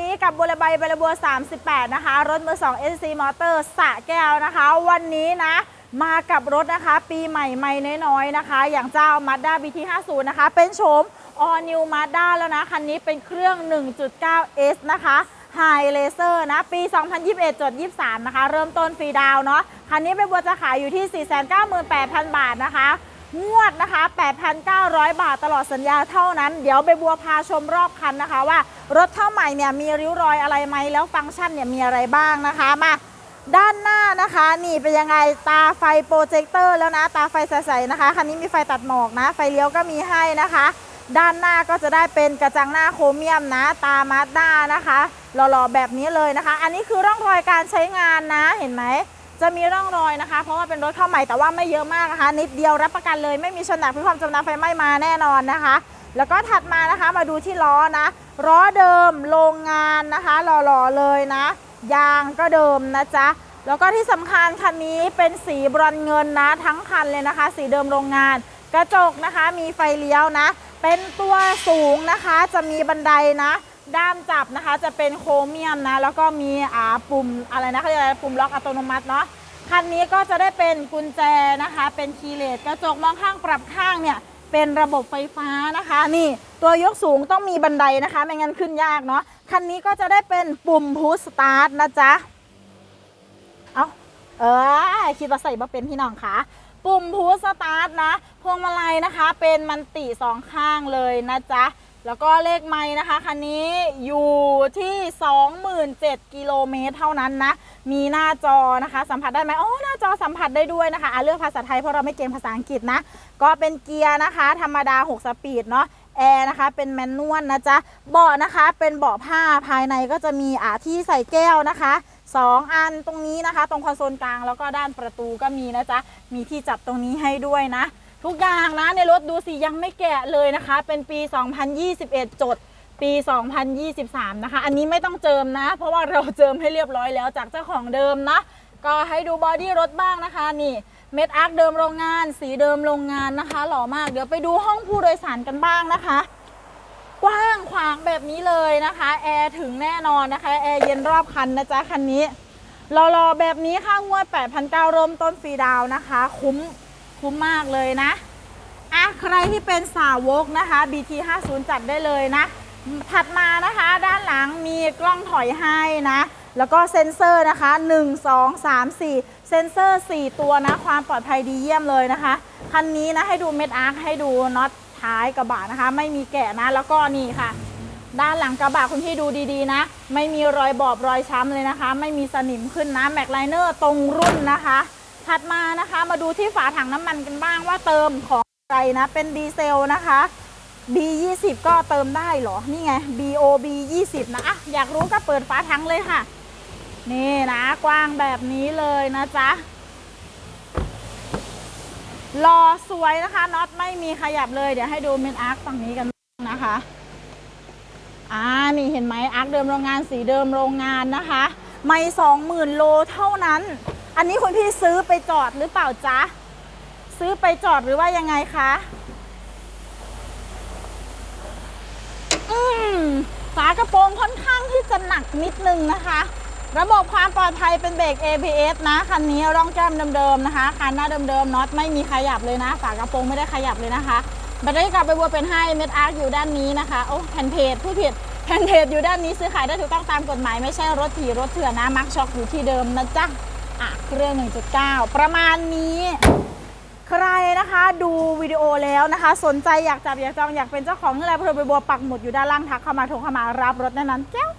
นี้กับบัวระใบบัวระบัว 38 นะคะ รถมือ2 SC Motor สระแก้วนะคะ วันนี้นะมากับรถนะคะ ปีใหม่ใหม่น้อยๆนะคะ อย่างเจ้า Mazda BT50 นะคะ เป็นโฉม All New Mazda แล้วนะ คันนี้เป็นเครื่อง 1.9S นะคะ High Laser นะ ปี 2021-23 นะคะ เริ่มต้นฟรีดาวเนาะ คันนี้เป็นบัวจะขายอยู่ที่ 498,000 บาทนะคะ งวดนะคะ 8,900 บาทตลอดสัญญาเท่านั้น เดี๋ยวใบบัวพาชมรอบคันนะคะ ว่ารถเท่าใหม่เนี่ยมีริ้วรอยอะไรไหมแล้วฟังก์ชันเนี่ยมีอะไรบ้างนะคะมาด้านหน้านะคะ นี่เป็นยังไงตาไฟโปรเจคเตอร์แล้วนะ ตาไฟใสๆนะคะคันนี้มีไฟตัดหมอกนะ ไฟเลี้ยวก็มีให้นะคะ ด้านหน้าก็จะได้เป็นกระจังหน้าโครเมียมนะ ตามาสด้านะคะหล่อๆแบบนี้เลยนะคะ อันนี้คือร่องรอยการใช้งานนะเห็นไหม จะมีร่องรอยนะคะ เพราะว่าเป็นรถเข้าใหม่แต่ว่าไม่เยอะมากนะคะ นิดเดียวรับประกันเลยไม่มีชนหนักพิความจำนำไฟไหม้มาแน่นอนนะคะ แล้วก็ถัดมานะคะมาดูที่ล้อนะล้อเดิมโรงงานนะคะหล่อๆเลยนะ ยางก็เดิมนะจ๊ะแล้วก็ที่สำคัญคันนี้เป็นสีบรอนเงินนะ ทั้งคันเลยนะคะ สีเดิมโรงงาน กระจกนะคะมีไฟเลี้ยวนะ เป็นตัวสูงนะคะจะมีบันไดนะ ด้ามจับนะคะจะเป็นโครเมียมนะ แล้วก็มีอ่าปุ่มอะไรนะเขาเรียกอะไรปุ่มล็อกอัตโนมัติเนาะคันนี้ก็จะได้เป็นกุญแจนะคะ เป็นคีย์เลสกระจกมองข้างปรับข้างเนี่ยเป็นระบบไฟฟ้านะคะ นี่ตัวยกสูงต้องมีบันไดนะคะ ไม่งั้นขึ้นยากเนาะคันนี้ก็จะได้เป็นปุ่มพุชสตาร์ทนะจ๊ะเอาเออคิดว่าใส่มาเป็นพี่น้องคะปุ่มพุชสตาร์ทนะ พวงมาลัยนะคะ เป็นมันติสองข้างเลยนะจ๊ะ แล้วก็เลขไม้นะคะคันนี้อยู่ที่ 27,000กิโลเมตรเท่านั้นนะ มีหน้าจอนะคะ สัมผัสได้ไหมอ๋อหน้าจอสัมผัสได้ด้วยนะคะอะเลือกภาษาไทยเพราะเราไม่เก่งภาษาอังกฤษนะ ก็เป็นเกียร์นะคะ ธรรมดา 6 สปีดเนาะแอร์นะคะเป็นแมนนวลนะจ๊ะเบาะนะคะเป็นเบาะผ้าภายในก็จะมีอ่าที่ใส่แก้วนะคะสองอันตรงนี้นะคะ ตรงคอนโซลกลางแล้วก็ด้านประตูก็มีนะจ๊ะมีที่จับตรงนี้ให้ด้วยนะ ทุกอย่างนะในรถดูสิยังไม่แกะเลยนะคะ เป็นปี 2021 จด ปี 2023 นะคะ อันนี้ไม่ต้องเจิมนะ เพราะว่าเราเจิมให้เรียบร้อยแล้วจากเจ้าของเดิมนะ ก็ให้ดูบอดี้รถบ้างนะคะนี่เม็ดอาร์คเดิมโรงงาน สีเดิมโรงงานนะคะ หล่อมากเดี๋ยวไปดูห้องผู้โดยสารกันบ้างนะคะ กว้างขวางแบบนี้เลยนะคะแอร์ถึงแน่นอนนะคะแอร์เย็นรอบคันนะจ๊ะคันนี้รอๆแบบนี้ค่างวด8,900ร่มต้นฟรีดาวนะคะ คุ้ม คุ้มมากเลยนะอะใครที่เป็นสาวกนะคะ BT50 จัดได้เลยนะ ถัดมานะคะด้านหลังมีกล้องถอยให้นะแล้วก็เซ็นเซอร์นะคะ 1 2 3 4 เซ็นเซอร์ 4 ตัวนะ ความปลอดภัยดีเยี่ยมเลยนะคะ คันนี้นะให้ดูเม็ดอาร์คให้ดูน็อตท้ายกระบะนะคะ ไม่มีแกะนะ แล้วก็นี่ค่ะ ด้านหลังกระบะคุณพี่ดูดีๆนะ ไม่มีรอยบอบรอยช้ำเลยนะคะ ไม่มีสนิมขึ้นนะแม็กไลเนอร์ตรงรุ่นนะคะ ถัดมานะคะมาดูที่ฝาถังน้ำมันกันบ้างว่าเติมของอะไรนะ เป็นดีเซลนะคะ B20 ก็เติมได้เหรอ นี่ไง BOB 20นะอะอยากรู้ก็เปิดฝาถังเลยค่ะ นี่นะกว้างแบบนี้เลยนะจ๊ะรอสวยนะคะน็อตไม่มีขยับเลย เดี๋ยวให้ดูเมนอาร์คฝั่งนี้กันนะคะอ่านี่เห็นไหมอาร์คเดิมโรงงานสีเดิมโรงงานนะคะ ไม่สองหมื่นโลเท่านั้น อันนี้คุณพี่ซื้อไปจอดหรือเปล่าจ๊ะ ซื้อไปจอดหรือว่ายังไงคะ อืมฝากระโปรงค่อนข้างที่จะหนักนิดนึงนะคะ ระบบความปลอดภัยเป็นเบรก ABS นะ คันนี้ร่องแก้มเดิมๆนะคะคันหน้าเดิมๆน็อตไม่มีขยับเลยนะ ฝากระโปรงไม่ได้ขยับเลยนะคะแบตเตอรี่กลับไปบัวเป็นให้เม็ดอาร์คอยู่ด้านนี้นะคะโอ้แผ่นเพจผู้ผิดแผ่นเพจอยู่ด้านนี้ซื้อขายได้ถูกต้องตามกฎหมายไม่ใช่รถถีรถเถื่อนนะมักช็อกอยู่ที่เดิมนะจ๊ะ เครื่อง 1.9 ประมาณนี้ ใครนะคะดูวิดีโอแล้วนะคะ สนใจอยากจับอยากจองอยากเป็นเจ้าของนี่แหละเพอไปบัวปักหมุดอยู่ด้านล่างทักเข้ามาโทรเข้ามารับรถแน่นอนแจ้ว